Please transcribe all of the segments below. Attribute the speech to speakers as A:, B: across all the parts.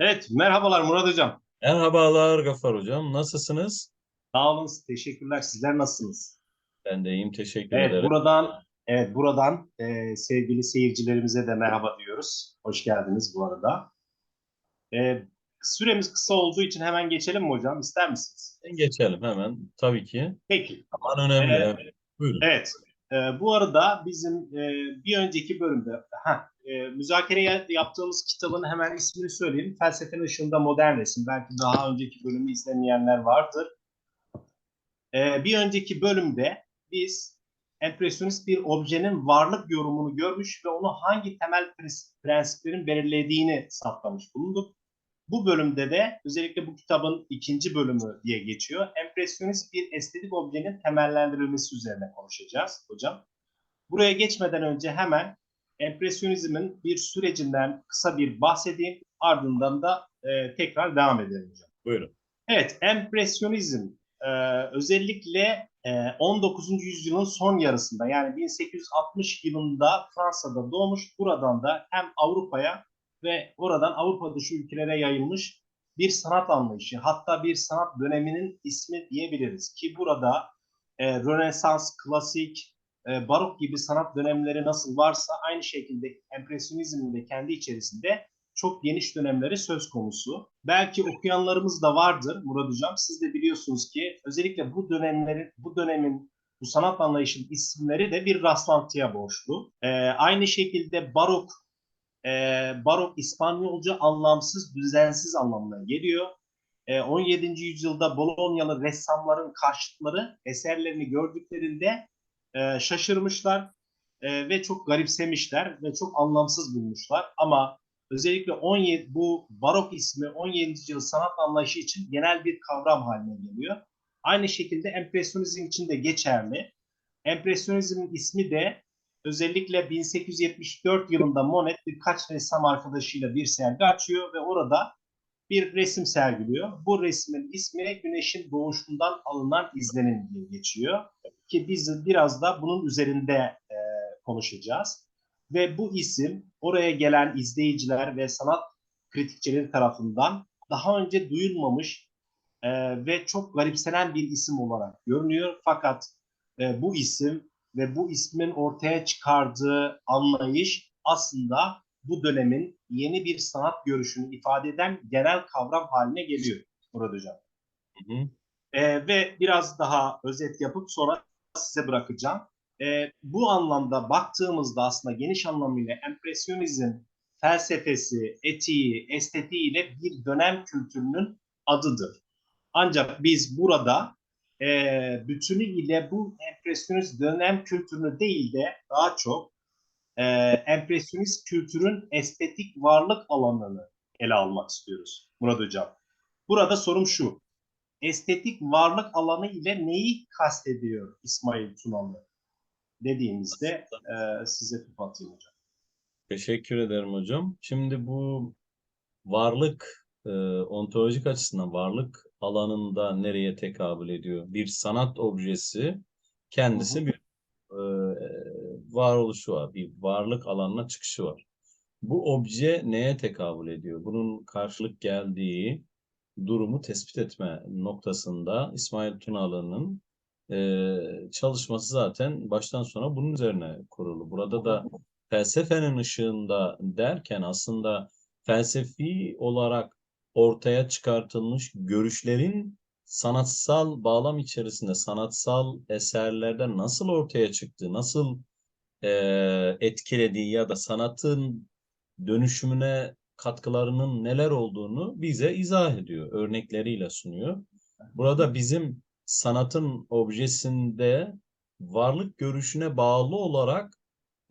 A: Evet, merhabalar Murat Hocam.
B: Merhabalar Gafar Hocam. Nasılsınız?
A: Sağ olun, teşekkürler. Sizler nasılsınız?
B: Ben de iyiyim. Teşekkür
A: Evet,
B: ederim.
A: buradan evet buradan e, sevgili seyircilerimize de merhaba diyoruz. Hoş geldiniz bu arada. E, süremiz kısa olduğu için hemen geçelim mi hocam? İster misiniz?
B: Geçelim hemen. Tabii ki.
A: Peki.
B: Aman önemli.
A: Evet.
B: evet. Buyurun.
A: Evet. E, bu arada bizim e, bir önceki bölümde ha, e, müzakere ya- yaptığımız kitabın hemen ismini söyleyeyim. Felsefenin Işığında Modern Resim. Belki daha önceki bölümü izlemeyenler vardır. E, bir önceki bölümde biz empresyonist bir objenin varlık yorumunu görmüş ve onu hangi temel prensiplerin belirlediğini saptamış bulunduk. Bu bölümde de özellikle bu kitabın ikinci bölümü diye geçiyor. Empresyonist bir estetik objenin temellendirilmesi üzerine konuşacağız hocam. Buraya geçmeden önce hemen empresyonizmin bir sürecinden kısa bir bahsedeyim. Ardından da e, tekrar devam edelim hocam.
B: Buyurun.
A: Evet, empresyonizm e, özellikle e, 19. yüzyılın son yarısında yani 1860 yılında Fransa'da doğmuş. Buradan da hem Avrupa'ya ve oradan Avrupa dışı ülkelere yayılmış bir sanat anlayışı. Hatta bir sanat döneminin ismi diyebiliriz ki burada e, Rönesans, klasik, e, barok gibi sanat dönemleri nasıl varsa aynı şekilde empresyonizmin de kendi içerisinde çok geniş dönemleri söz konusu. Belki okuyanlarımız da vardır Murat Hocam. Siz de biliyorsunuz ki özellikle bu dönemlerin, bu dönemin bu sanat anlayışının isimleri de bir rastlantıya borçlu. Ee, aynı şekilde barok, e, barok İspanyolca anlamsız, düzensiz anlamına geliyor. Ee, 17. yüzyılda Bolognalı ressamların karşıtları eserlerini gördüklerinde e, şaşırmışlar e, ve çok garipsemişler ve çok anlamsız bulmuşlar. Ama özellikle 17 bu barok ismi 17. yüzyıl sanat anlayışı için genel bir kavram haline geliyor. Aynı şekilde empresyonizm için de geçerli. Empresyonizmin ismi de özellikle 1874 yılında Monet birkaç ressam arkadaşıyla bir sergi açıyor ve orada bir resim sergiliyor. Bu resmin ismi Güneşin Doğuşundan alınan izlenim diye geçiyor. Ki biz biraz da bunun üzerinde e, konuşacağız. Ve bu isim oraya gelen izleyiciler ve sanat kritikçileri tarafından daha önce duyulmamış e, ve çok garipsenen bir isim olarak görünüyor. Fakat e, bu isim ve bu ismin ortaya çıkardığı anlayış aslında bu dönemin yeni bir sanat görüşünü ifade eden genel kavram haline geliyor Murat Hocam.
B: Hı hı.
A: E, ve biraz daha özet yapıp sonra size bırakacağım. E, bu anlamda baktığımızda aslında geniş anlamıyla empresyonizm felsefesi, etiği, estetiğiyle bir dönem kültürünün adıdır. Ancak biz burada e, bütünüyle bu empresyonist dönem kültürünü değil de daha çok e, empresyonist kültürün estetik varlık alanını ele almak istiyoruz Murat Hocam. Burada sorum şu. Estetik varlık alanı ile neyi kastediyor İsmail Tunalı? Dediğimizde e, size atayım hocam.
B: Teşekkür ederim hocam. Şimdi bu varlık e, ontolojik açısından varlık alanında nereye tekabül ediyor? Bir sanat objesi kendisi bir e, varoluşu var. Bir varlık alanına çıkışı var. Bu obje neye tekabül ediyor? Bunun karşılık geldiği durumu tespit etme noktasında İsmail Tunalı'nın e, çalışması zaten baştan sona bunun üzerine kurulu. Burada da felsefenin ışığında derken aslında felsefi olarak ortaya çıkartılmış görüşlerin sanatsal bağlam içerisinde sanatsal eserlerde nasıl ortaya çıktığı, nasıl e, etkilediği ya da sanatın dönüşümüne katkılarının neler olduğunu bize izah ediyor, örnekleriyle sunuyor. Burada bizim sanatın objesinde varlık görüşüne bağlı olarak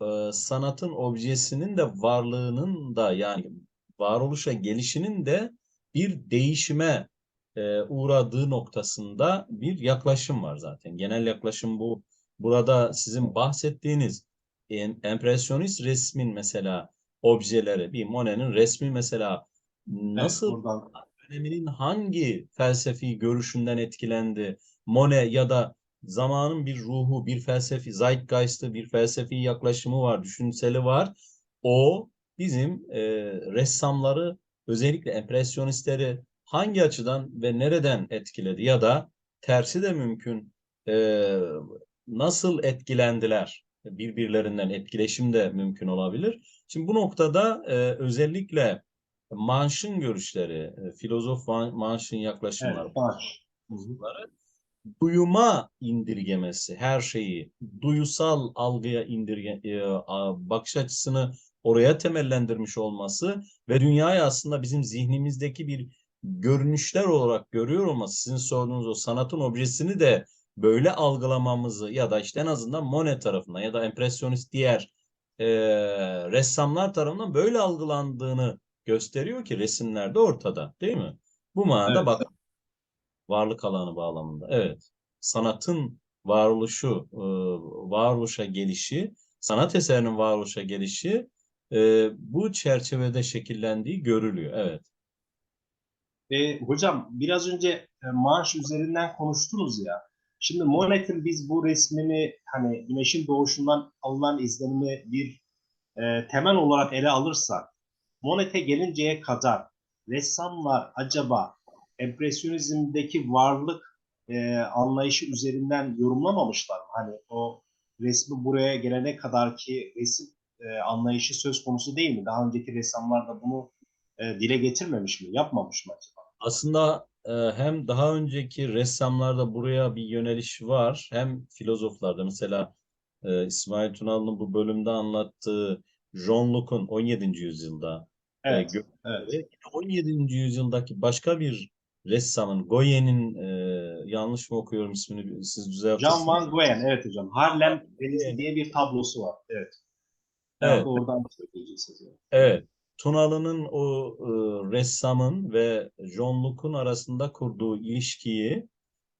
B: e, sanatın objesinin de varlığının da yani varoluşa gelişinin de bir değişime e, uğradığı noktasında bir yaklaşım var zaten. Genel yaklaşım bu. Burada sizin bahsettiğiniz em- empresyonist resmin mesela objeleri, bir Monet'in resmi mesela nasıl
A: Evet, buradan
B: döneminin hangi felsefi görüşünden etkilendi? Monet ya da zamanın bir ruhu, bir felsefi zeitgeist'ı, bir felsefi yaklaşımı var, düşünseli var. O bizim e, ressamları özellikle empresyonistleri hangi açıdan ve nereden etkiledi ya da tersi de mümkün e, nasıl etkilendiler? Birbirlerinden etkileşim de mümkün olabilir. Şimdi bu noktada e, özellikle Manş'ın görüşleri, e, filozof Manş'ın yaklaşımları,
A: Evet,
B: duyuma indirgemesi, her şeyi duyusal algıya indirge, e, bakış açısını oraya temellendirmiş olması ve dünyayı aslında bizim zihnimizdeki bir görünüşler olarak görüyor olması, sizin sorduğunuz o sanatın objesini de böyle algılamamızı ya da işte en azından Monet tarafından ya da empresyonist diğer e, ressamlar tarafından böyle algılandığını gösteriyor ki resimlerde ortada, değil mi? Bu manada
A: Evet.
B: bak varlık alanı bağlamında. Evet. Sanatın varoluşu, varoluşa gelişi, sanat eserinin varoluşa gelişi e, bu çerçevede şekillendiği görülüyor. Evet.
A: E, hocam biraz önce e, Manş üzerinden konuştunuz ya. Şimdi Monet'in biz bu resmini hani güneşin doğuşundan alınan izlenimi bir e, temel olarak ele alırsak Monet'e gelinceye kadar ressamlar acaba empresyonizmdeki varlık e, anlayışı üzerinden yorumlamamışlar mı? Hani o resmi buraya gelene kadar ki resim e, anlayışı söz konusu değil mi? Daha önceki ressamlar da bunu e, dile getirmemiş mi? Yapmamış mı acaba?
B: Aslında e, hem daha önceki ressamlarda buraya bir yöneliş var, hem filozoflarda mesela e, İsmail Tunalı'nın bu bölümde anlattığı John Locke'un 17. yüzyılda e,
A: Evet,
B: gö-
A: evet.
B: Ve 17. yüzyıldaki başka bir ressamın, Goye'nin e, yanlış mı okuyorum ismini siz düzeltirsiniz.
A: Jean Van Goyen, evet hocam. Harlem Denizi diye bir tablosu var. Evet.
B: Evet.
A: Oradan söyleyeceksiniz. yani.
B: Evet. Tunalı'nın o e, ressamın ve John Locke'un arasında kurduğu ilişkiyi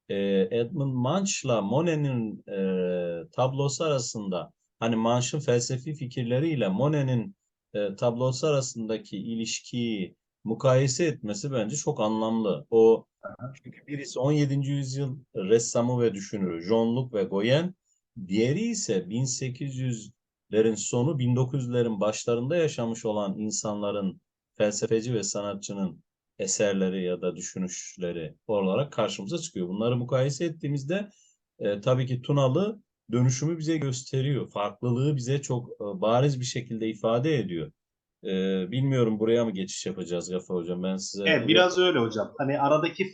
B: e, Edmund Munch'la Monet'in e, tablosu arasında hani Munch'ın felsefi fikirleriyle Monet'in e, tablosu arasındaki ilişkiyi mukayese etmesi bence çok anlamlı. O çünkü birisi 17. yüzyıl ressamı ve düşünürü John Locke ve Goyen, diğeri ise 1800'lerin sonu 1900'lerin başlarında yaşamış olan insanların felsefeci ve sanatçının eserleri ya da düşünüşleri olarak karşımıza çıkıyor. Bunları mukayese ettiğimizde e, tabii ki Tunalı dönüşümü bize gösteriyor. Farklılığı bize çok e, bariz bir şekilde ifade ediyor. E, bilmiyorum buraya mı geçiş yapacağız Gafa Hocam? Ben size
A: Evet, biraz öyle hocam. Hani aradaki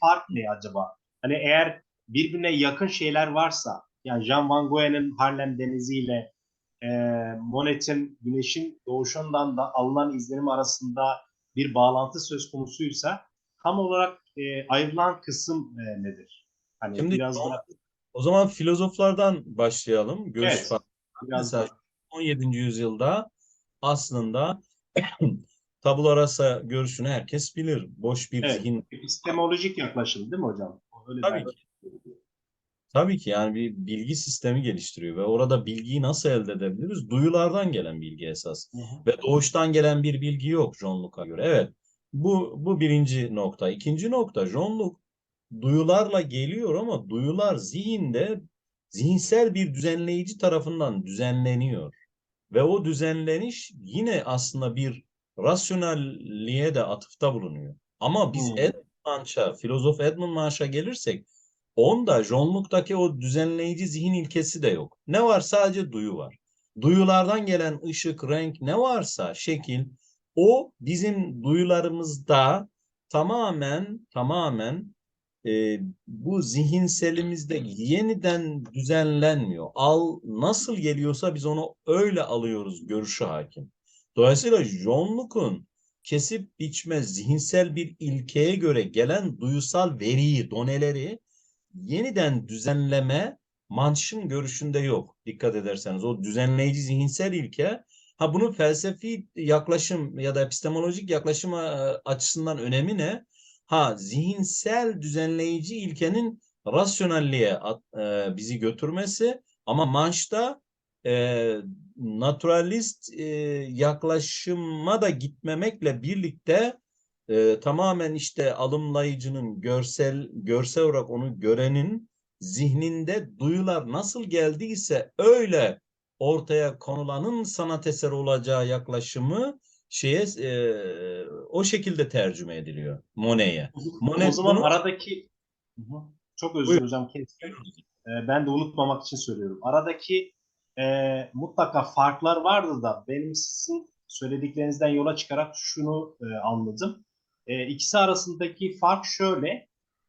A: fark ne acaba? Hani eğer birbirine yakın şeyler varsa, yani Jean Van Goyen'in Harlem Denizi ile e, Monet'in Güneşin Doğuşundan da alınan izlenim arasında bir bağlantı söz konusuysa tam olarak e, ayrılan kısım e, nedir? Hani
B: Şimdi
A: biraz da
B: o zaman filozoflardan başlayalım. Görüş
A: Evet. biraz
B: Mesela
A: da
B: 17. yüzyılda aslında tabula rasa görüşünü herkes bilir. Boş bir
A: Evet.
B: zihin
A: epistemolojik yaklaşım değil mi hocam? Öyle
B: Tabii
A: ben-
B: ki. Tabii ki yani bir bilgi sistemi geliştiriyor ve orada bilgiyi nasıl elde edebiliriz? Duyulardan gelen bilgi esas.
A: Hı hı.
B: Ve doğuştan gelen bir bilgi yok John Locke'a göre. Evet. Bu, bu birinci nokta. İkinci nokta John Locke duyularla geliyor ama duyular zihinde zihinsel bir düzenleyici tarafından düzenleniyor. Ve o düzenleniş yine aslında bir rasyonelliğe de atıfta bulunuyor. Ama biz
A: Hmm.
B: Edmund Munch'a, filozof Edmund Munch'a gelirsek onda John Locke'daki o düzenleyici zihin ilkesi de yok. Ne var? Sadece duyu var. Duyulardan gelen ışık, renk ne varsa şekil o bizim duyularımızda tamamen tamamen e, bu zihinselimizde yeniden düzenlenmiyor. Al nasıl geliyorsa biz onu öyle alıyoruz görüşü hakim. Dolayısıyla John Locke'un kesip biçme zihinsel bir ilkeye göre gelen duyusal veriyi, doneleri yeniden düzenleme Munch'ın görüşünde yok. Dikkat ederseniz o düzenleyici zihinsel ilke ha bunun felsefi yaklaşım ya da epistemolojik yaklaşım e, açısından önemi ne? Ha zihinsel düzenleyici ilkenin rasyonelliğe e, bizi götürmesi ama Munch'ta e, naturalist e, yaklaşıma da gitmemekle birlikte e, tamamen işte alımlayıcının görsel görsel olarak onu görenin zihninde duyular nasıl geldiyse öyle ortaya konulanın sanat eseri olacağı yaklaşımı şeye e, o şekilde tercüme ediliyor Monet'e. Monet
A: o zaman
B: bunu-
A: aradaki çok özür hocam kestim. Ee, ben de unutmamak için söylüyorum. Aradaki e, mutlaka farklar vardı da benim sizin söylediklerinizden yola çıkarak şunu e, anladım. E, ikisi arasındaki fark şöyle.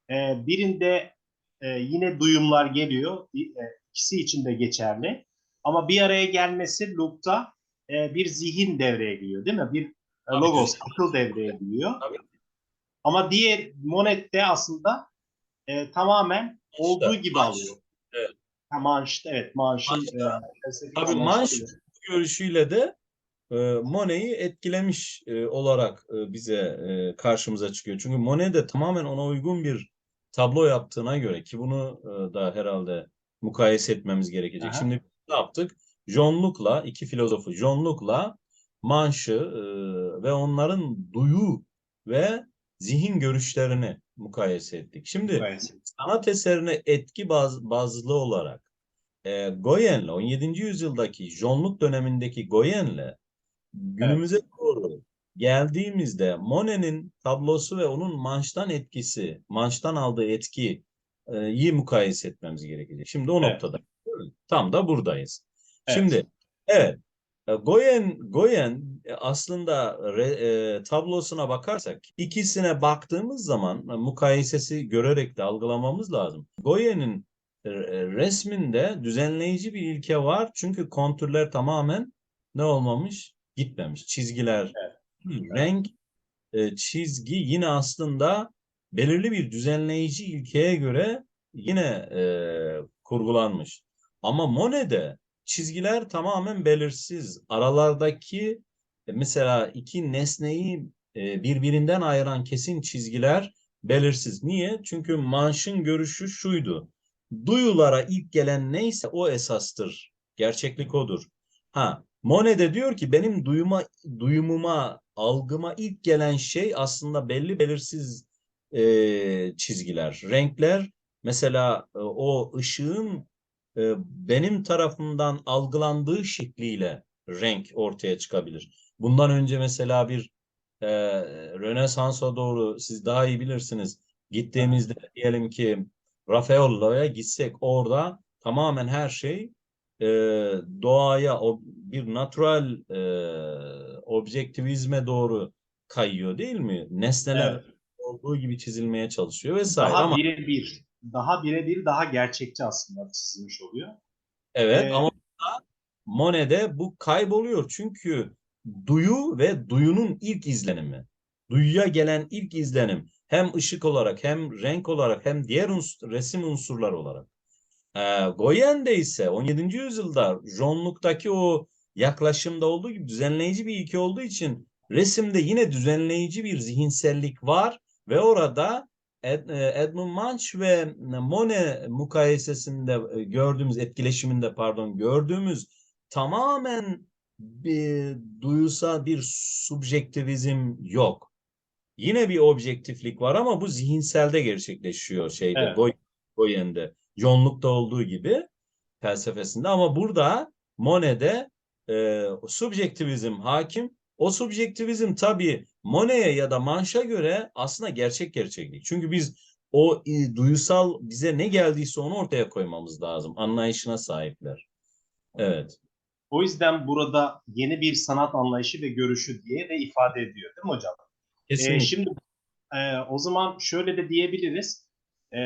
A: E, birinde e, yine duyumlar geliyor. E, ikisi için de geçerli. Ama bir araya gelmesi Luke'da e, bir zihin devreye giriyor değil mi? Bir e,
B: Tabii
A: logos, akıl devreye giriyor.
B: Tabii.
A: Ama diğer Monet'te aslında e, tamamen olduğu gibi
B: Manş.
A: alıyor.
B: Evet.
A: Ha, Manş, evet Manş'ın
B: Manş'ta.
A: e,
B: Tabii Manş görüşüyle de Monet'i etkilemiş e, olarak e, bize e, karşımıza çıkıyor. Çünkü Monet de tamamen ona uygun bir tablo yaptığına göre ki bunu da herhalde mukayese etmemiz gerekecek.
A: Aha.
B: Şimdi ne yaptık? John Locke'la iki filozofu John Locke'la Manş'ı ve onların duyu ve zihin görüşlerini mukayese ettik. Şimdi
A: Evet.
B: sanat eserine etki baz, bazlı olarak e, Goyen'le 17. yüzyıldaki Jonluk dönemindeki Goyen'le günümüze doğru geldiğimizde Monet'in tablosu ve onun Manch'tan etkisi, Manch'tan aldığı etkiyi e, mukayese etmemiz gerekecek. Şimdi o
A: Evet.
B: noktada tam da buradayız.
A: Evet.
B: Şimdi evet e, Goyen Goyen e, aslında re- e, tablosuna bakarsak ikisine baktığımız zaman e, mukayesesi görerek de algılamamız lazım. Goyen'in e, resminde düzenleyici bir ilke var. Çünkü kontürler tamamen ne olmamış? Gitmemiş. Çizgiler, renk, e, çizgi yine aslında belirli bir düzenleyici ilkeye göre yine e, kurgulanmış. Ama Monet'de çizgiler tamamen belirsiz. Aralardaki e, mesela iki nesneyi e, birbirinden ayıran kesin çizgiler belirsiz. Niye? Çünkü Manş'ın görüşü şuydu. Duyulara ilk gelen neyse o esastır. Gerçeklik odur. Ha, Monet de diyor ki benim duyuma, duyumuma, algıma ilk gelen şey aslında belli belirsiz e, çizgiler, renkler. Mesela e, o ışığın e, benim tarafımdan algılandığı şekliyle renk ortaya çıkabilir. Bundan önce mesela bir e, Rönesans'a doğru siz daha iyi bilirsiniz. Gittiğimizde diyelim ki Raffaello'ya gitsek orada tamamen her şey e, doğaya o bir natural e, objektivizme doğru kayıyor değil mi? Nesneler
A: Evet.
B: olduğu gibi çizilmeye çalışıyor vesaire
A: Daha
B: ama
A: birebir, daha birebir, daha gerçekçi aslında çizilmiş oluyor.
B: evet
A: Ee,
B: ama Monet'de bu kayboluyor çünkü duyu ve duyunun ilk izlenimi. Duyuya gelen ilk izlenim hem ışık olarak hem renk olarak hem diğer uns- resim unsurlar olarak. Ee, Goyen'de ise 17. yüzyılda Jonluk'taki o yaklaşımda olduğu gibi düzenleyici bir ilke olduğu için resimde yine düzenleyici bir zihinsellik var ve orada Ed- e, Edmund Munch ve Monet mukayesesinde e, gördüğümüz etkileşiminde pardon gördüğümüz tamamen bir duyusal bir subjektivizm yok. Yine bir objektiflik var ama bu zihinselde gerçekleşiyor şeyde
A: Evet.
B: Goy- Goyen'de. Yoğunlukta olduğu gibi felsefesinde ama burada Monet'de e, subjektivizm hakim. O subjektivizm tabii Monet'e ya da Manch'a göre aslında gerçek gerçeklik. Çünkü biz o e, duyusal bize ne geldiyse onu ortaya koymamız lazım. Anlayışına sahipler. Evet.
A: O yüzden burada yeni bir sanat anlayışı ve görüşü diye de ifade ediyor değil mi hocam? Ee,
B: Kesinlikle.
A: şimdi e, o zaman şöyle de diyebiliriz. Ee,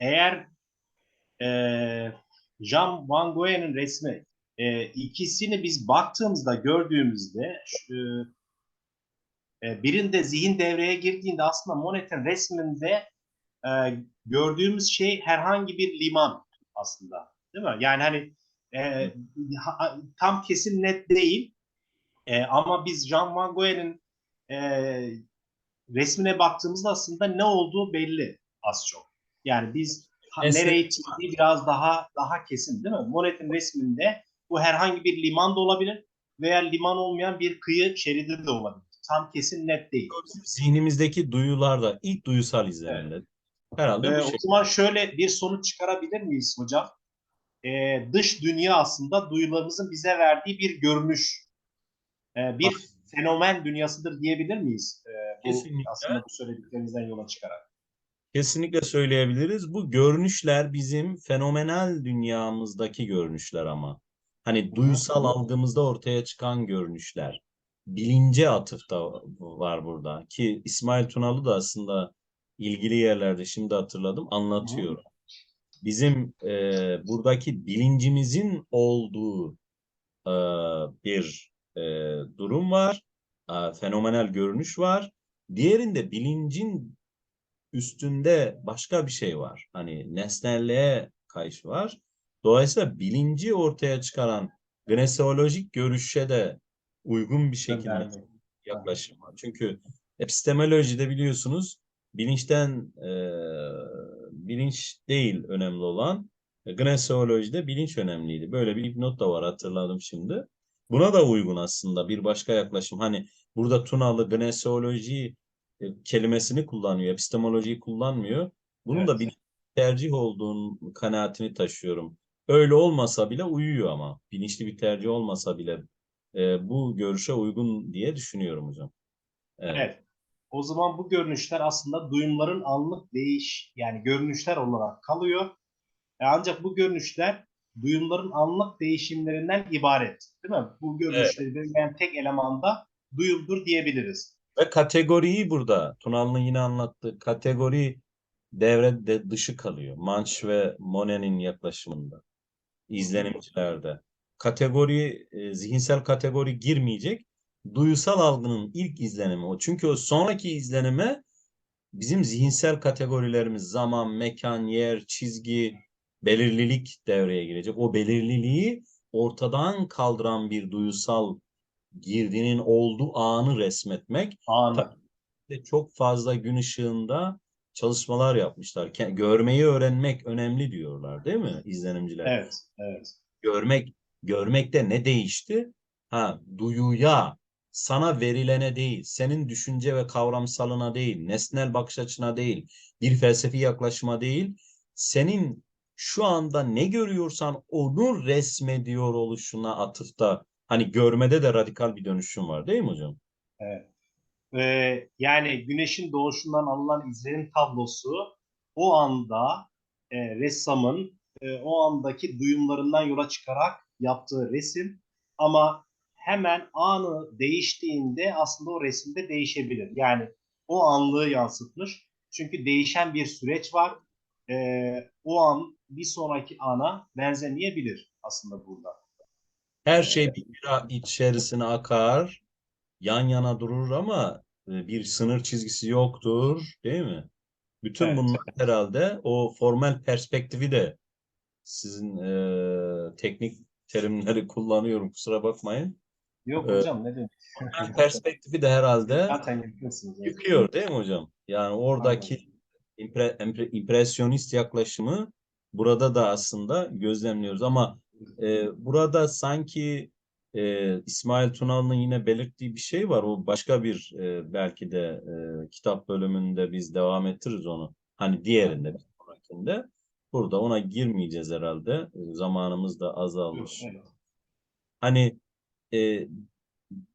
A: eğer e, Jean Van Gogh'un resmi e, ikisini biz baktığımızda gördüğümüzde şu, e, birinde zihin devreye girdiğinde aslında Monet'in resminde e, gördüğümüz şey herhangi bir liman aslında. Değil mi? Yani hani e, ha- tam kesin net değil E, ama biz Jean Van Gogh'un e, resmine baktığımızda aslında ne olduğu belli az çok. Yani biz nereye çizdiği biraz daha daha kesin değil mi? Monet'in resminde bu herhangi bir liman da olabilir veya liman olmayan bir kıyı şeridi de olabilir. Tam kesin net değil.
B: Zihnimizdeki duyularda ilk duyusal izlenimler. Herhalde
A: Ee,
B: bu
A: o
B: şey.
A: zaman şöyle bir sonuç çıkarabilir miyiz hocam? Ee, dış dünya aslında duyularımızın bize verdiği bir görünüş. Ee, bir
B: Bak.
A: fenomen dünyasıdır diyebilir miyiz? Ee, bu
B: Kesinlikle.
A: aslında bu söylediklerinizden yola çıkarak.
B: Kesinlikle söyleyebiliriz. Bu görünüşler bizim fenomenal dünyamızdaki görünüşler ama. Hani duysal algımızda ortaya çıkan görünüşler. Bilince atıf da var burada. Ki İsmail Tunalı da aslında ilgili yerlerde şimdi hatırladım anlatıyor. Bizim e, buradaki bilincimizin olduğu e, bir e, durum var. E, fenomenal görünüş var. Diğerinde bilincin üstünde başka bir şey var. Hani nesnelliğe kayış var. Dolayısıyla bilinci ortaya çıkaran gneseolojik görüşe de uygun bir şekilde yaklaşım var. Çünkü epistemolojide biliyorsunuz bilinçten e, bilinç değil önemli olan e, gneseolojide bilinç önemliydi. Böyle bir not da var hatırladım şimdi. Buna da uygun aslında bir başka yaklaşım. Hani burada Tunalı gneseoloji e, kelimesini kullanıyor, epistemolojiyi kullanmıyor. Bunun da
A: Evet.
B: bir tercih olduğunun kanaatini taşıyorum. Öyle olmasa bile uyuyor ama bilinçli bir tercih olmasa bile e, bu görüşe uygun diye düşünüyorum hocam. Evet.
A: Evet. O zaman bu görünüşler aslında duyumların anlık değiş yani görünüşler olarak kalıyor. E ancak bu görünüşler duyumların anlık değişimlerinden ibaret. Değil mi? Bu görünüşleri belirleyen tek eleman da duyumdur diyebiliriz.
B: Ve kategoriyi burada Tunalı'nın yine anlattığı kategori devre de dışı kalıyor. Manch ve Monet'in yaklaşımında, izlenimcilerde. Kategori, e, zihinsel kategori girmeyecek. Duyusal algının ilk izlenimi o. Çünkü o sonraki izlenime bizim zihinsel kategorilerimiz zaman, mekan, yer, çizgi, belirlilik devreye girecek. O belirliliği ortadan kaldıran bir duyusal girdinin olduğu anı resmetmek
A: Anı.
B: Çok fazla gün ışığında çalışmalar yapmışlar. Görmeyi öğrenmek önemli diyorlar, değil mi izlenimciler?
A: Evet, evet.
B: Görmek, görmekte ne değişti? Ha, duyuya, sana verilene değil, senin düşünce ve kavramsalına değil, nesnel bakış açına değil, bir felsefi yaklaşıma değil, senin şu anda ne görüyorsan onu resmediyor oluşuna atıfta. Hani görmede de radikal bir dönüşüm var, değil mi hocam?
A: Ee, yani güneşin doğuşundan alınan izlenim tablosu o anda e, ressamın e, o andaki duyumlarından yola çıkarak yaptığı resim ama hemen anı değiştiğinde aslında o resimde değişebilir. Yani o anlığı yansıtmış. Çünkü değişen bir süreç var. Ee, o an bir sonraki ana benzemeyebilir aslında burada.
B: Her şey bir bira içerisine akar, yan yana durur ama e, bir sınır çizgisi yoktur, değil mi? Bütün
A: Evet.
B: bunlar herhalde o formal perspektifi de sizin e, teknik terimleri kullanıyorum kusura bakmayın.
A: Yok
B: Evet.
A: hocam ne demek?
B: Perspektifi de herhalde yıkıyor değil mi hocam? Yani oradaki impre, impre- impresyonist yaklaşımı burada da aslında gözlemliyoruz ama e, burada sanki e, İsmail Tunalı'nın yine belirttiği bir şey var. O başka bir e, belki de e, kitap bölümünde biz devam ettiririz onu. Hani diğerinde, bir sonrakinde. Burada ona girmeyeceğiz herhalde. E, Zamanımız da azalmış.
A: Evet.
B: Hani e,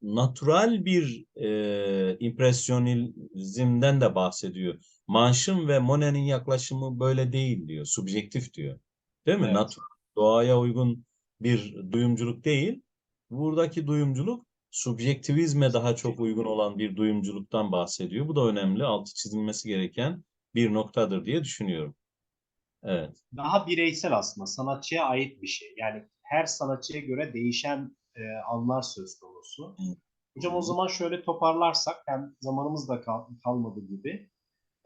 B: natural bir e, impresyonizmden de bahsediyor. Manch'ın ve Monet'in yaklaşımı böyle değil diyor. Subjektif diyor. Değil mi?
A: Evet.
B: Natural, doğaya uygun bir duyumculuk değil. Buradaki duyumculuk subjektivizme daha çok uygun olan bir duyumculuktan bahsediyor. Bu da önemli, altı çizilmesi gereken bir noktadır diye düşünüyorum. Evet.
A: Daha bireysel aslında sanatçıya ait bir şey. Yani her sanatçıya göre değişen e, anlar söz konusu.
B: Hı.
A: Hocam o zaman şöyle toparlarsak hem zamanımız da kal- kalmadı gibi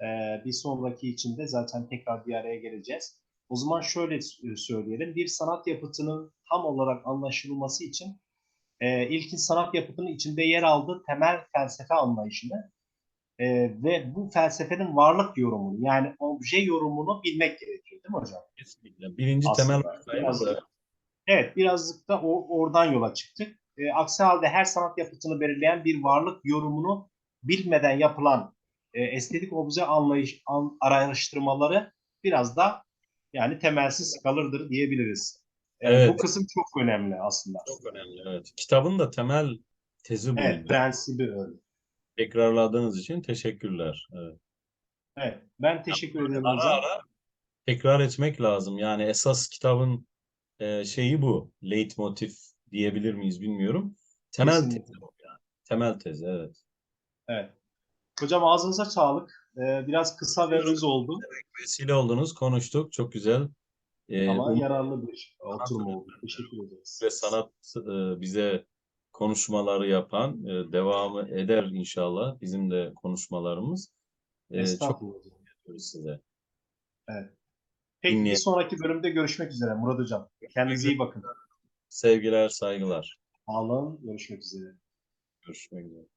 A: e, bir sonraki için de zaten tekrar bir araya geleceğiz. O zaman şöyle s- söyleyelim. Bir sanat yapıtının tam olarak anlaşılması için e, ilkin sanat yapıtının içinde yer aldığı temel felsefe anlayışını e, ve bu felsefenin varlık yorumunu yani obje yorumunu bilmek gerekiyor değil mi hocam?
B: Kesinlikle. Birinci
A: Aslında
B: temel
A: biraz-
B: da-
A: Evet, birazcık da o, oradan yola çıktık. E, aksi halde her sanat yapıtını belirleyen bir varlık yorumunu bilmeden yapılan e, estetik obje anlayış an, araştırmaları biraz da yani temelsiz kalırdır diyebiliriz. E,
B: Evet.
A: Bu kısım çok önemli aslında.
B: Çok önemli, evet. Kitabın da temel Tezi
A: Evet,
B: buydu.
A: prensibi öyle.
B: Tekrarladığınız için teşekkürler. Evet.
A: Evet, ben teşekkür ederim
B: Ara
A: hocam.
B: ara tekrar etmek lazım. Yani esas kitabın e, şeyi bu. Leitmotiv diyebilir miyiz bilmiyorum. Temel
A: Kesinlikle.
B: tezi bu yani. Temel tezi evet.
A: Evet. Hocam ağzınıza sağlık. Ee, biraz kısa ve öz oldu
B: Vesile oldunuz, konuştuk. Çok güzel. E,
A: ama
B: umarım
A: yararlı bir oturum oldu. Teşekkür ederiz.
B: ve sanat e, bize konuşmaları yapan e, devamı eder inşallah bizim de konuşmalarımız. E, çok
A: Estağfurullah
B: ediyoruz size.
A: Peki bir
B: Dinleyelim.
A: sonraki bölümde görüşmek üzere Murat hocam. Kendinize iyi bakın.
B: Sevgiler, saygılar.
A: Sağ olun. Görüşmek üzere.
B: Görüşmek üzere.